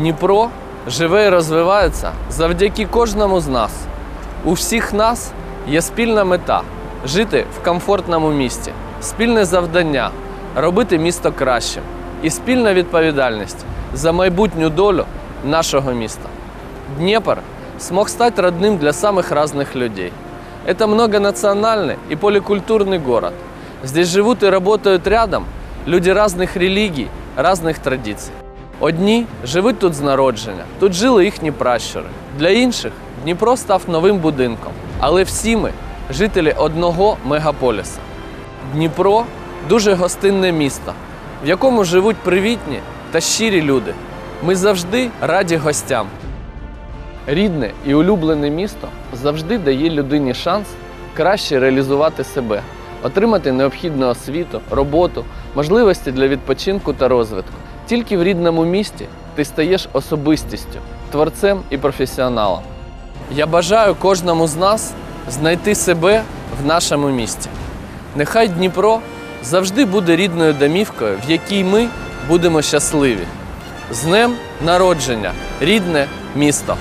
Дніпро живе і розвивається завдяки кожному з нас. У всіх нас є спільна мета жити в комфортному місті, спільне завдання робити місто кращим і спільна відповідальність за майбутню долю нашого міста. Днепр смог стать родным для самых разных людей. Это многонациональный и поликультурный город. Здесь живут и работают рядом люди разных релігій, разних традицій. Одні живуть тут з народження, тут жили їхні пращури. Для інших Дніпро став новим будинком. Але всі ми жителі одного мегаполіса. Дніпро дуже гостинне місто, в якому живуть привітні та щирі люди. Ми завжди раді гостям. Рідне і улюблене місто завжди дає людині шанс краще реалізувати себе, отримати необхідну освіту, роботу, можливості для відпочинку та розвитку. Тільки в рідному місті ти стаєш особистістю, творцем і професіоналом. Я бажаю кожному з нас знайти себе в нашому місті. Нехай Дніпро завжди буде рідною домівкою, в якій ми будемо щасливі. З днем народження, рідне місто!